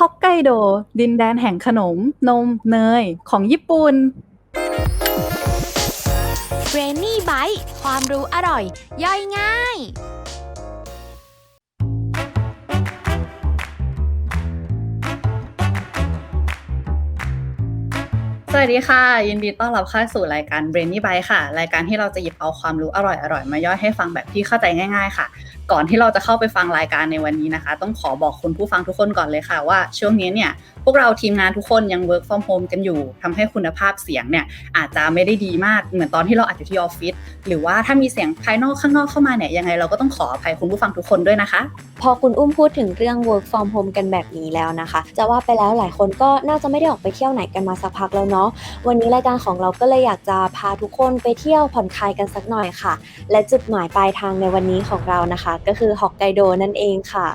ฮอกไกโด ดินแดนแห่งขนม นม เนย ของญี่ปุ่นเบรนนี่ไบต์ความรู้อร่อย ย่อยง่าย สวัสดีค่ะ ยินดีต้อนรับเข้าสู่รายการ b r a i n y Bite ค่ะ รายการที่เราจะหยิบเอาความรู้อร่อยๆ มาย่อยให้ฟังแบบที่เข้าใจง่าย ๆ ค่ะ ก่อนที่เราจะเข้าไปฟังรายการในวันนี้นะคะ ต้องขอบอกคุณผู้ฟังทุกคนก่อนเลยค่ะว่าช่วงนี้เนี่ยพวกเราทีมงานทุกคนยัง work from home กันอยู่ทำให้คุณภาพเสียงเนี่ยอาจจะไม่ได้ดีมากเหมือนตอนที่เราอัดอยู่ที่ออฟฟิศหรือว่าถ้ามีเสียงภายนอกข้างนอกเข้ามาเนี่ยยังไงเราก็ต้องขออภัยคุณผู้ฟังทุกคนด้วยนะคะ พอคุณอุ้มพูดถึงเรื่อง work from home กันแบบนี้แล้วนะคะ จะว่าไปแล้วหลายคนก็น่าจะไม่ได้ออกไปเที่ยวไหนกันมาสักพักแล้วเนาะวันนี้รายการของเราก็เลยอยากจะพาทุกคนไปเที่ยวผ่อนคลายกันสักหน่อยค่ะ และจุดหมายปลายทางในวันนี้ของเรานะคะก็คือฮอกไกโดนั่นเองค่ะ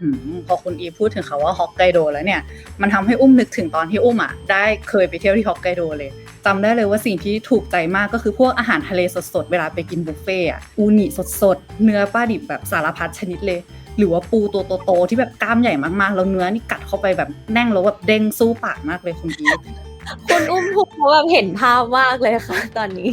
อพอคุณอีพูดถึงคาว่าฮอกไกโดแล้วเนี่ย มันทำให้อุ้มนึกถึงตอนที่อุ้มอะได้เคยไปเที่ยวที่ฮอกไกโดเลยจำได้เลยว่าสิ่งที่ถูกใจมากก็คือพวกอาหารทะเลสดๆ เวลาไปกินบุฟเฟ่อะอูนิสดๆ เนื้อปลาดิบแบบสารพัดชนิดเลย หรือว่าปูตัวโตๆที่แบบกล้ามใหญ่มากๆ แล้วเนื้อนี่กัดเข้าไปแบบแน่งแล้วแบบเด้งสู้ปากมากเลยคุณอี คุณอุ้มพูดเพราะแบบเห็นภาพมากเลยค่ะ ตอนนี้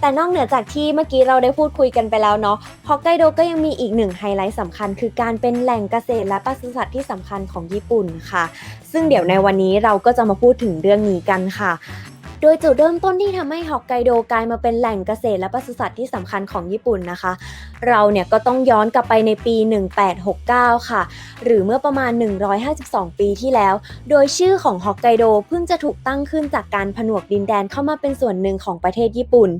แต่นอกเหนือจากที่เมื่อกี้เราได้พูดคุยกันไปแล้วเนาะฮอกไกโดก็ยังมีอีกหนึ่งไฮไลท์สำคัญ คือการเป็นแหล่งเกษตรและปศุสัตว์ที่สำคัญของญี่ปุ่นค่ะ ซึ่งเดี๋ยวในวันนี้เราก็จะมาพูดถึงเรื่องนี้กันค่ะโดยจุดเริ่มต้นที่ทำให้ฮอกไกโดกลายมาเป็นแหล่งเกษตรและปศุสัตว์ที่สำคัญของญี่ปุ่นนะคะเราเนี่ยก็ต้องย้อนกลับไปในปี 1869 ค่ะ หรือเมื่อประมาณ 152 ปีที่แล้ว โดยชื่อของฮอกไกโดเพิ่งจะถูกตั้งขึ้นจากการผนวกดินแดนเข้ามาเป็นส่วนหนึ่งของประเทศญี่ปุ่น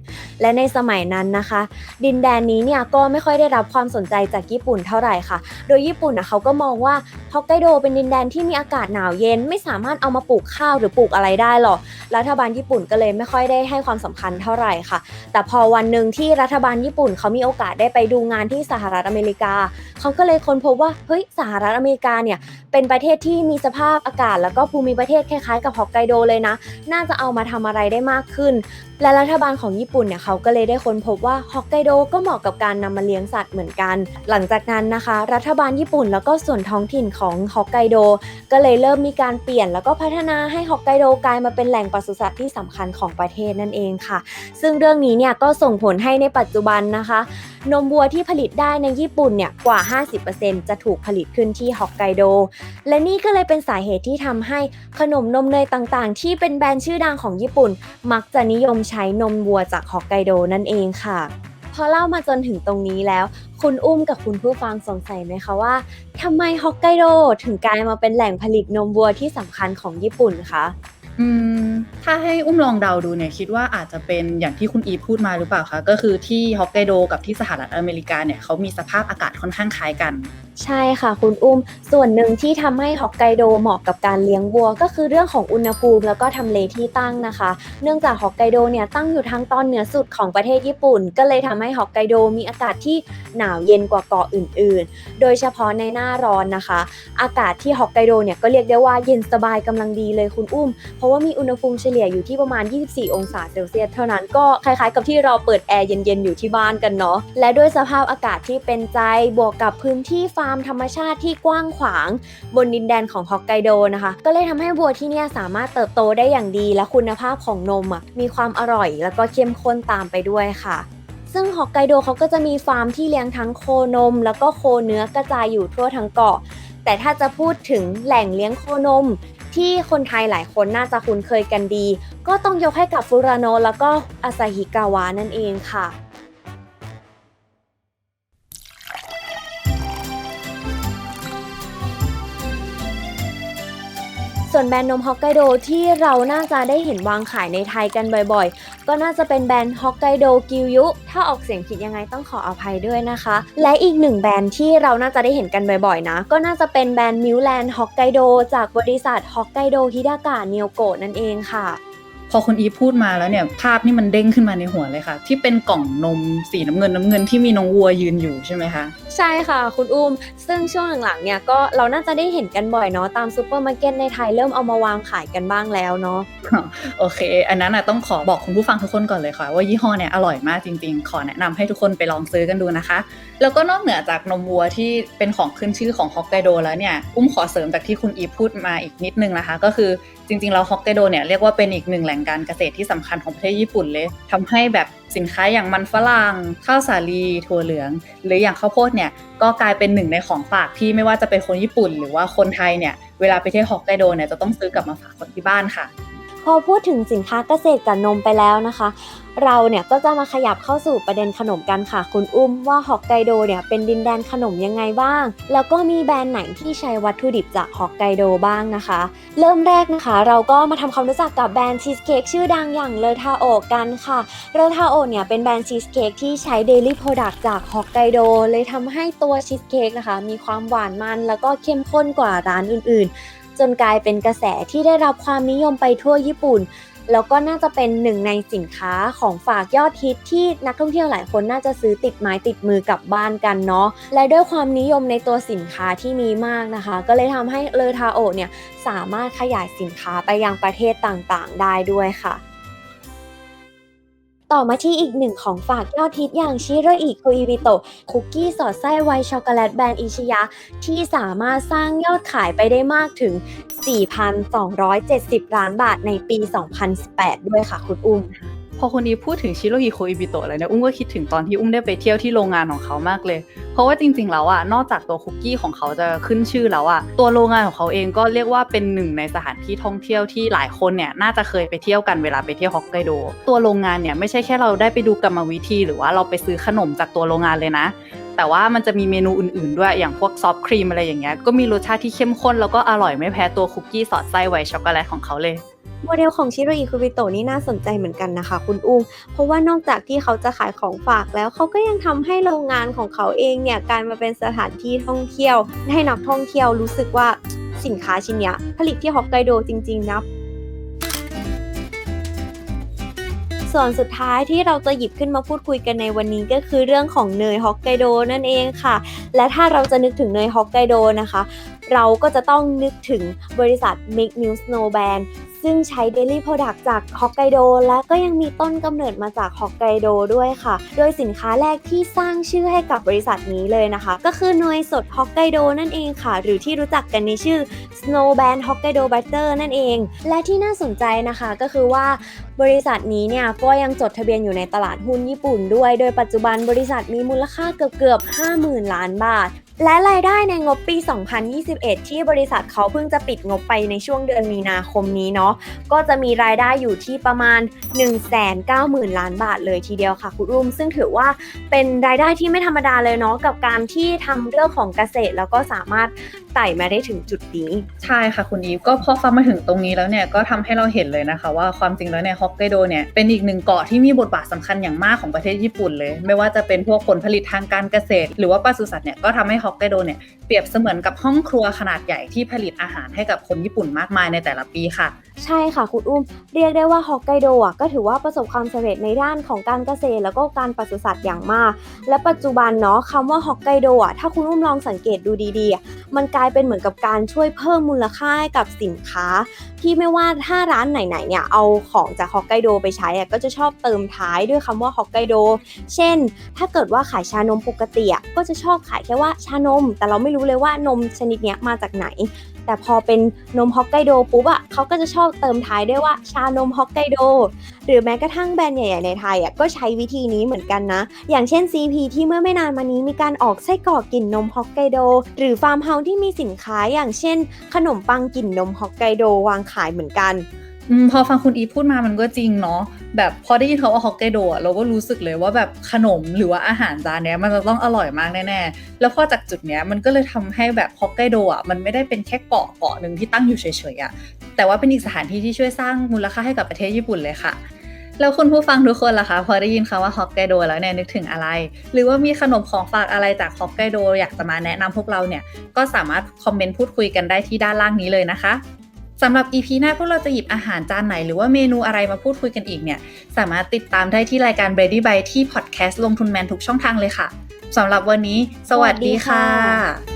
และในสมัยนั้นนะคะ ดินแดนนี้เนี่ยก็ไม่ค่อยได้รับความสนใจจากญี่ปุ่นเท่าไหร่ค่ะ โดยญี่ปุ่นนะเขาก็มองว่าฮอกไกโดเป็นดินแดนที่มีอากาศหนาวเย็น ไม่สามารถเอามาปลูกข้าวหรือปลูกอะไรได้หรอก รัฐบาลญี่ปุ่นก็เลยไม่ค่อยได้ให้ความสำคัญเท่าไหร่ค่ะ แต่พอวันหนึ่งที่รัฐบาลญี่ปุ่นเขามีโอกาสได้ไปดูงานที่สหรัฐอเมริกา เขาก็เลยค้นพบว่าเฮ้ยสหรัฐอเมริกาเนี่ย เป็นประเทศที่มีสภาพอากาศ แล้วก็ภูมิประเทศคล้ายๆกับฮอกไกโดเลยนะ น่าจะเอามาทำอะไรได้มากขึ้น และรัฐบาลของญี่ปุ่นเนี่ยเขาก็เลยได้ค้นพบว่าฮอกไกโดก็เหมาะกับการนำมาเลี้ยงสัตว์เหมือนกัน หลังจากนั้นนะคะ รัฐบาลญี่ปุ่นแล้วก็ส่วนท้องถิ่นของฮอกไกโดก็เลยเริ่มมีการเปลี่ยนแล้วก็พัฒนาให้ฮอกไกโดกลายมาเป็นแหล่งปศุสัตว์ที่สำคัญของประเทศนั่นเองค่ะ ซึ่งเรื่องนี้เนี่ยก็ส่งผลให้ในปัจจุบันนะคะ นมวัวที่ผลิตได้ในญี่ปุ่นเนี่ยกว่า 50%จะถูกผลิตขึ้นที่ฮอกไกโดและนี่ก็เลยเป็นสาเหตุที่ทำให้ขนมนมเนยต่างๆ ที่เป็นแบรนด์ชื่อดังของญี่ปุ่น มักจะนิยมใช้นมวัวจากฮอกไกโดนั่นเองค่ะ พอเล่ามาจนถึงตรงนี้แล้ว คุณอุ้มกับคุณผู้ฟังสงสัยไหมคะว่าทำไมฮอกไกโดถึงกลายมาเป็นแหล่งผลิตนมวัวที่สำคัญของญี่ปุ่นคะอืมถ้าให้อุ้มลองเดาดูเนี่ยคิดว่าอาจจะเป็นอย่างที่คุณอีพูดมาหรือเปล่าคะก็คือที่ฮอกไกโดกับที่สหรัฐอเมริกาเนี่ยเขามีสภาพอากาศค่อนข้างคล้ายกัน ใช่ค่ะคุณอุ้ม ส่วนหนึ่งที่ทำให้ฮอกไกโดเหมาะกับการเลี้ยงวัว ก็คือเรื่องของอุณหภูมิแล้วก็ทำเลที่ตั้งนะคะ เนื่องจากฮอกไกโดเนี่ยตั้งอยู่ทางตอนเหนือสุดของประเทศญี่ปุ่น ก็เลยทำให้ฮอกไกโดมีอากาศที่หนาวเย็นกว่าเกาะอื่น ๆ โดยเฉพาะในหน้าร้อนนะคะ อากาศที่ฮอกไกโดเนี่ยก็เรียกได้ว่าเย็นสบายกำลังดีเลยคุณอุ้ม เพราะว่ามีอุณหภูมิเฉลี่ยอยู่ที่ประมาณ 24 องศาเซลเซียสเท่านั้นก็คล้ายๆ กับที่เราเปิดแอร์เย็นๆอยู่ที่บ้านกันเนาะและด้วยสภาพอากาศที่เป็นใจบวกกับพื้นที่ฟาร์มธรรมชาติที่กว้างขวาง บนดินแดนของฮอกไกโดนะคะ ก็เลยทำให้วัวที่นี่สามารถเติบโตได้อย่างดี และคุณภาพของนมมีความอร่อย แล้วก็เข้มข้นตามไปด้วยค่ะซึ่งฮอกไกโดเขาก็จะมีฟาร์มที่เลี้ยงทั้งโคนม แล้วก็โคเนื้อกระจายอยู่ทั่วทั้งเกาะ แต่ถ้าจะพูดถึงแหล่งเลี้ยงโคนม ที่คนไทยหลายคนน่าจะคุ้นเคยกันดี ก็ต้องยกให้กับฟูรานโนแล้วก็อาซาฮิกาวะนั่นเองค่ะ ส่วนแบรนด์นมฮอกไกโดที่เราน่าจะได้เห็นวางขายในไทยกันบ่อยๆ ก็น่าจะเป็นแบรนด์ฮอกไกโดกิวยุ ถ้าออกเสียงผิดยังไงต้องขออภัยด้วยนะคะ และอีกหนึ่งแบรนด์ที่เราน่าจะได้เห็นกันบ่อยๆ นะ ก็น่าจะเป็นแบรนด์มิวแลนด์ฮอกไกโดจากบริษัทฮอกไกโดฮิดากะเนียวโกะนั่นเองค่ะ ออคุณอีพูดมาแล้วเนี่ยภาพนี่มันเด้งขึ้นมาในหัวเลยค่ะ ที่เป็นกล่องนมสีน้ำเงินน้ำเงินที่มีน้องวัวยืนอยู่ใช่ไหมคะ ใช่ค่ะ คุณอุ้ม ซึ่งช่วงหลังๆเนี่ยก็เราน่าจะได้เห็นกันบ่อยเนาะตามซูเปอร์มาร์เก็ตในไทยเริ่มเอามาวางขายกันบ้างแล้วเนาะโอเค อันนั้นนะต้องขอบอกคุณผู้ฟังทุกคนก่อนเลยค่ะ ว่ายี่ห้อเนี่ยอร่อยมากจริงๆ ขอแนะนำให้ทุกคนไปลองซื้อกันดูนะคะ แล้วก็นอกเหนือจากนมวัวที่เป็นของขึ้นชื่อของฮอกไกโดแล้วเนี่ย อุ้มขอเสริมจากที่คุณอีพูดมาอีกนิดนึงนะคะ ก็คือจริงๆแล้วฮอกไกโดเนี่ยเรียกว่าเป็นอีกหนึ่งแหล่งการเกษตรที่สำคัญของประเทศญี่ปุ่นเลยทำให้แบบสินค้าอย่างมันฝรั่งข้าวสาลีถั่วเหลือง หรืออย่างข้าวโพดเนี่ยก็กลายเป็นหนึ่งในของฝากที่ไม่ว่าจะเป็นคนญี่ปุ่น หรือว่าคนไทยเนี่ยเวลาไปเที่ยวฮอกไกโดเนี่ยจะต้องซื้อกลับมาฝากคนที่บ้านค่ะ พอพูดถึงสินค้าเกษตรกับนมไปแล้วนะคะ เราเนี่ยก็จะมาขยับเข้าสู่ประเด็นขนมกันค่ะ คุณอุ้มว่าฮอกไกโดเนี่ยเป็นดินแดนขนมยังไงบ้าง แล้วก็มีแบรนด์ไหนที่ใช้วัตถุดิบจากฮอกไกโดบ้างนะคะ เริ่มแรกนะคะ เราก็มาทำความรู้จักกับแบรนด์ชีสเค้กชื่อดังอย่างเลอทาโอกันค่ะเลอทาโอเนี่ยเป็นแบรนด์ชีสเค้กที่ใช้เดลี่โปรดักต์จากฮอกไกโดเลยทำให้ตัวชีสเค้กนะคะ มีความหวานมันแล้วก็เข้มข้นกว่าร้านอื่นๆ จนกลายเป็นกระแสที่ได้รับความนิยมไปทั่วญี่ปุ่น แล้วก็น่าจะเป็นหนึ่งในสินค้าของฝากยอดฮิตที่นักท่องเที่ยวหลายคนน่าจะซื้อติดไม้ติดมือกลับบ้านกันเนาะและด้วยความนิยมในตัวสินค้าที่มีมากนะคะ ก็เลยทำให้เลอทาโอเนี่ยสามารถขยายสินค้าไปยังประเทศต่างๆ ได้ด้วยค่ะ ต่อมาที่อีกหนึ่งของฝากยอดฮิตอย่างชิโรอิคุอิวิโตคุกกี้สอดไส้ไวช็อกโกแลตแบรนด์อิชิยะ ที่สามารถสร้างยอดขายไปได้มากถึง 4,270 ล้านบาทในปี 2018 ด้วยค่ะคุณอุ้ม พอคนนี้พูดถึงชิโรฮิโคอิบิโตะอะไรเนี่ยอุ้มก็คิดถึงตอนที่อุ้มได้ไปเที่ยวที่โรงงานของเขามากเลย เพราะว่าจริงๆ แล้วอะนอกจากตัวคุกกี้ของเขาจะขึ้นชื่อแล้วอะตัวโรงงานของเขาเองก็เรียกว่าเป็นหนึ่งในสถานที่ท่องเที่ยวที่หลายคนเนี่ยน่าจะเคยไปเที่ยวกันเวลาไปเที่ยวฮอกไกโดตัวโรงงานเนี่ยไม่ใช่แค่เราได้ไปดูกรรมวิธี หรือว่าเราไปซื้อขนมจากตัวโรงงานเลยนะ แต่ว่ามันจะมีเมนูอื่นๆ ด้วยอย่างพวกซอฟต์ครีมอะไรอย่างเงี้ยก็มีรสชาติที่เข้มข้นแล้วก็อร่อยไม่แพ้ตัวคุกกี้สอดไส้ไวช็อกโกแลตของเขาเลย โมเดลของชิโรอิคุบิโตะนี่น่าสนใจเหมือนกันนะคะ คุณอุ้ม เพราะว่านอกจากที่เขาจะขายของฝากแล้วเขาก็ยังทำให้โรงงานของเขาเองเนี่ยกลายมาเป็นสถานที่ท่องเที่ยว ให้นักท่องเที่ยวรู้สึกว่าสินค้าชิ้นนี้ผลิตที่ฮอกไกโดจริง ๆ นะส่วนสุดท้ายที่เราจะหยิบขึ้นมาพูดคุยกันในวันนี้ก็คือเรื่องของเนยฮอกไกโดนั่นเองค่ะ และถ้าเราจะนึกถึงเนยฮอกไกโดนะคะ เราก็จะต้องนึกถึงบริษัท Make New Snow Band ซึ่งใช้ Daily Product จากฮอกไกโดและก็ยังมีต้นกำเนิดมาจากฮอกไกโดด้วยค่ะ โดยสินค้าแรกที่สร้างชื่อให้กับบริษัทนี้เลยนะคะ ก็คือเนยสดฮอกไกโดนั่นเองค่ะ หรือที่รู้จักกันในชื่อ Snow Band Hokkaido Butter นั่นเอง และที่น่าสนใจนะคะก็คือว่าบริษัทนี้เนี่ยก็ยังจดทะเบียนอยู่ในตลาดหุ้นญี่ปุ่นด้วย โดยปัจจุบันบริษัทมีมูลค่าเกือบเกือบ 50,000 ล้านบาท และรายได้ในงบปี 2021 ที่บริษัทเขาเพิ่งจะปิดงบไปในช่วงเดือนมีนาคมนี้เนาะ ก็จะมีรายได้อยู่ที่ประมาณ 190,000 ล้านบาทเลยทีเดียวค่ะคุณรุ่ม ซึ่งถือว่าเป็นรายได้ที่ไม่ธรรมดาเลยเนาะกับการที่ทำเรื่องของเกษตรแล้วก็สามารถ ไต่มาได้ถึงจุดนี้ ใช่ค่ะคุณอีฟก็พอฟังมาถึงตรงนี้แล้วเนี่ยก็ทำให้เราเห็นเลยนะคะ ว่าความจริงแล้วเนี่ยฮอกไกโดเนี่ยเป็นอีกหนึ่งเกาะที่มีบทบาทสำคัญอย่างมากของประเทศญี่ปุ่นเลย ไม่ว่าจะเป็นพวกผลผลิตทางการเกษตร หรือว่าปศุสัตว์เนี่ยก็ทำให้ฮอกไกโดเนี่ยเปรียบเสมือนกับห้องครัวขนาดใหญ่ที่ผลิตอาหารให้กับคนญี่ปุ่นมากมายในแต่ละปีค่ะ ใช่ค่ะคุณอุ้ม เรียกได้ว่าฮอกไกโดอะก็ถือว่าประสบความสำเร็จในด้านของการเกษตร แล้วก็การปศุสัตว์อย่างมาก และปัจจุบันเนาะคำว่าฮอกไกโดอะถ้าคุณอุ้มลองสังเกตดูดีๆอะมันกลายเป็นเหมือนกับการช่วยเพิ่มมูลค่าให้กับสินค้า ที่ไม่ว่าถ้าร้านไหนๆเนี่ยเอาของจากฮอกไกโดไปใช้อะก็จะชอบเติมท้ายด้วยคำว่าฮอกไกโดเช่น ถ้าเกิดว่าขายชานมปกติอะก็จะชอบขายแค่ว่าชานม แต่เราไม่รู้เลยว่านมชนิดเนี้ยมาจากไหน แต่พอเป็นนมฮอกไกโดปุ๊บอะเขาก็จะชอบเติมท้ายด้วยว่าชานมฮอกไกโดหรือแม้กระทั่งแบรนด์ใหญ่ๆในไทยอะก็ใช้วิธีนี้เหมือนกันนะ อย่างเช่น CP ที่เมื่อไม่นานมานี้มีการออกไส้กรอกกลิ่นนมฮอกไกโดหรือฟาร์มเฮาส์ที่มีสินค้าอย่างเช่น ขนมปังกลิ่นนมฮอกไกโดวางขายเหมือนกัน อพอฟังคุณอีพูดมามันก็จริงเนาะแบบพอได้ยินเขาว่าฮอกไกโดเราก็รู้สึกเลยว่าแบบขนมหรือว่าอาหารจานเนี้ยมันจะต้องอร่อยมากแน่ๆแล้วพอจากจุดเนี้ยมันก็เลยทำให้แบบฮอกไกโดอะมันไม่ได้เป็นแค่เกาะเกาะหนึ่งที่ตั้งอยู่เฉยๆอะแต่ว่าเป็นอีกสถานที่ที่ช่วยสร้างมูลค่าให้กับประเทศญี่ปุ่นเลยค่ะแล้วคุณผู้ฟังทุกคนล่ะคะพอได้ยินคำว่าฮอกไกโดแล้วเนี่ยนึกถึงอะไร หรือว่ามีขนมของฝากอะไรจากฮอกไกโดอยากจะมาแนะนำพวกเราเนี่ยก็สามารถคอมเมนต์พูดคุยกันได้ที่ด้านล่างนี้เลยนะคะ สำหรับ EP หน้าพวกเราจะหยิบอาหารจานไหน หรือว่าเมนูอะไรมาพูดคุยกันอีกเนี่ย สามารถติดตามได้ที่รายการ Ready by ที่พอดแคสต์ลงทุนแมนทุกช่องทางเลยค่ะสำหรับวันนี้ สวัสดีค่ะ